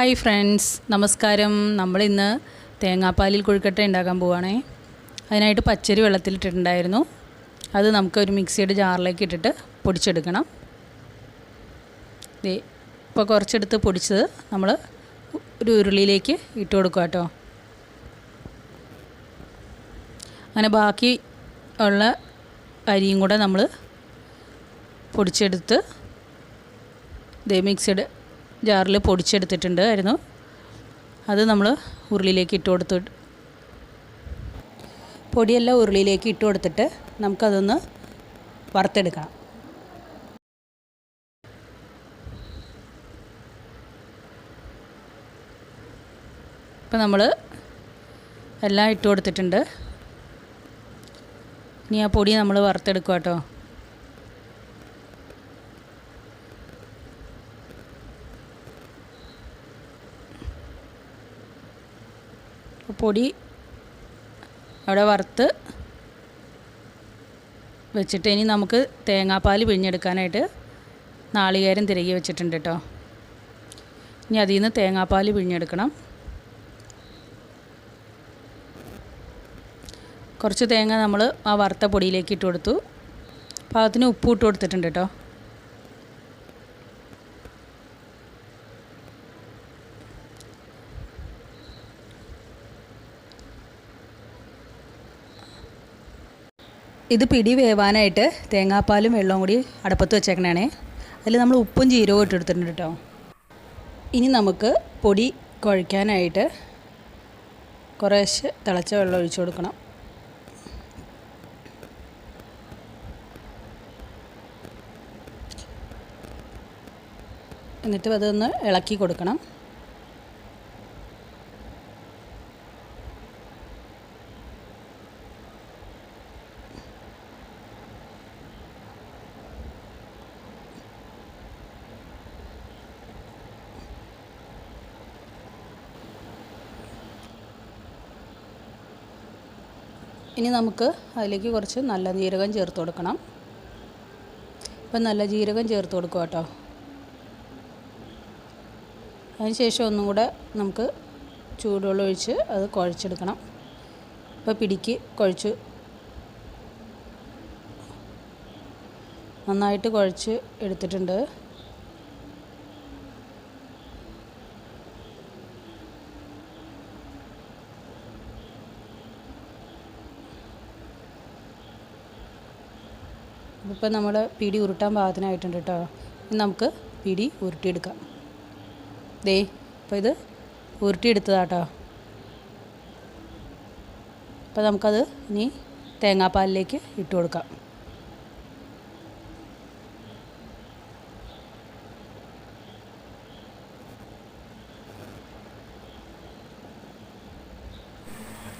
Hi friends. നമസ്കാരം. നമ്മളിന്ന് തേങ്ങാപ്പാലിൽ കൊഴുക്കട്ട ഉണ്ടാക്കാൻ പോവുകയാണേ അതിനായിട്ട് പച്ചരി വെള്ളത്തിലിട്ടിട്ടുണ്ടായിരുന്നു. അത് നമുക്ക് ഒരു മിക്സിയുടെ ജാറിലേക്ക് ഇട്ടിട്ട് പൊടിച്ചെടുക്കണം. ഇപ്പോൾ കുറച്ചെടുത്ത് പൊടിച്ചത് നമ്മൾ ഒരു ഉരുളിയിലേക്ക് ഇട്ട് കൊടുക്കുക കേട്ടോ. അങ്ങനെ ബാക്കി ഉള്ള അരിയും കൂടെ നമ്മൾ പൊടിച്ചെടുത്ത് ദേ മിക്സിയുടെ ജാറിൽ പൊടിച്ചെടുത്തിട്ടുണ്ട് ആയിരുന്നു അത് നമ്മൾ ഉരുളിയിലേക്ക് ഇട്ട് കൊടുത്തു പൊടിയെല്ലാം ഉരുളിയിലേക്ക് ഇട്ട് കൊടുത്തിട്ട് നമുക്കതൊന്ന് വറുത്തെടുക്കണം ഇപ്പം നമ്മൾ എല്ലാം ഇട്ട് കൊടുത്തിട്ടുണ്ട്. ഇനി ആ പൊടി നമ്മൾ വറുത്തെടുക്കുക കേട്ടോ. പൊടി അവിടെ വറുത്ത് വെച്ചിട്ട് ഇനി നമുക്ക് തേങ്ങാപ്പാൽ പിഴിഞ്ഞെടുക്കാനായിട്ട് നാളികേരം തിരകി വെച്ചിട്ടുണ്ട് കേട്ടോ. ഇനി അതിൽ നിന്ന് തേങ്ങാപ്പാൽ പിഴിഞ്ഞെടുക്കണം. കുറച്ച് തേങ്ങ നമ്മൾ ആ വറുത്ത പൊടിയിലേക്ക് ഇട്ട് കൊടുത്തു. പാകത്തിന് ഉപ്പ് ഇട്ട് കൊടുത്തിട്ടുണ്ട് കേട്ടോ. ഇത് പിടി വേവാനായിട്ട് തേങ്ങാപ്പാലും വെള്ളവും കൂടി അടപ്പത്ത് വെച്ചേക്കണേ അതിൽ നമ്മൾ ഉപ്പും ജീരകവും ഇട്ടെടുത്തിട്ടുണ്ട് കേട്ടോ ഇനി നമുക്ക് പൊടി കുഴയ്ക്കാനായിട്ട് കുറേശ്ശെ തിളച്ച വെള്ളം ഒഴിച്ചു കൊടുക്കണം. എന്നിട്ട് അതൊന്ന് ഇളക്കി കൊടുക്കണം. ഇനി നമുക്ക് അതിലേക്ക് കുറച്ച് നല്ല ജീരകം ചേർത്ത് കൊടുക്കണം. ഇപ്പം നല്ല ജീരകം ചേർത്ത് കൊടുക്കുക കേട്ടോ അതിനുശേഷം ഒന്നും കൂടെ നമുക്ക് ചൂടുവെള്ളം ഒഴിച്ച് അത് കുഴച്ചെടുക്കണം. ഇപ്പോൾ പിടിക്ക് കുഴച്ച് നന്നായിട്ട് കുഴച്ച് എടുത്തിട്ടുണ്ട്. ഇപ്പം നമ്മൾ പിടി ഉരുട്ടാൻ പാകത്തിനായിട്ടുണ്ട് കേട്ടോ നമുക്ക് പിടി ഉരുട്ടിയെടുക്കാം. ദേ അപ്പോൾ ഇത് ഉരുട്ടിയെടുത്തതാട്ടോ. അപ്പോൾ നമുക്കത് ഇനി തേങ്ങാപ്പാലിലേക്ക് ഇട്ട് കൊടുക്കാം.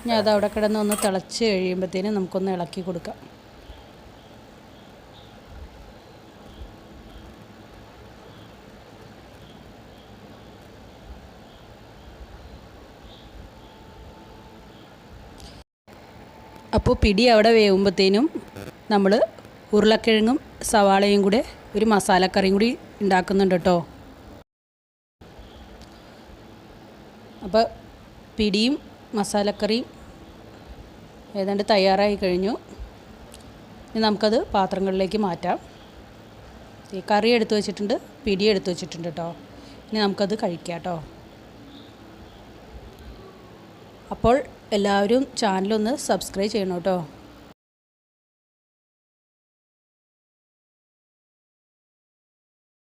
ഞാൻ അത് അവിടെ കിടന്ന് ഒന്ന് തിളച്ച് കഴിയുമ്പോഴത്തേനും നമുക്കൊന്ന് ഇളക്കി കൊടുക്കാം. അപ്പോൾ പിടി അവിടെ വേവുമ്പോഴത്തേനും നമ്മൾ ഉരുളക്കിഴങ്ങും സവാളയും കൂടെ ഒരു മസാലക്കറിയും കൂടി ഉണ്ടാക്കുന്നുണ്ട് കേട്ടോ. അപ്പോൾ പിടിയും മസാലക്കറിയും ഏതാണ്ട് തയ്യാറായി കഴിഞ്ഞു. ഇനി നമുക്കത് പാത്രങ്ങളിലേക്ക് മാറ്റാം. ഈ കറി എടുത്തു വെച്ചിട്ടുണ്ട് പിടി എടുത്തു വെച്ചിട്ടുണ്ട് കേട്ടോ. ഇനി നമുക്കത് കഴിക്കാം കേട്ടോ. അപ്പോൾ എല്ലാവരും ചാനലൊന്ന് സബ്സ്ക്രൈബ് ചെയ്യണം കേട്ടോ.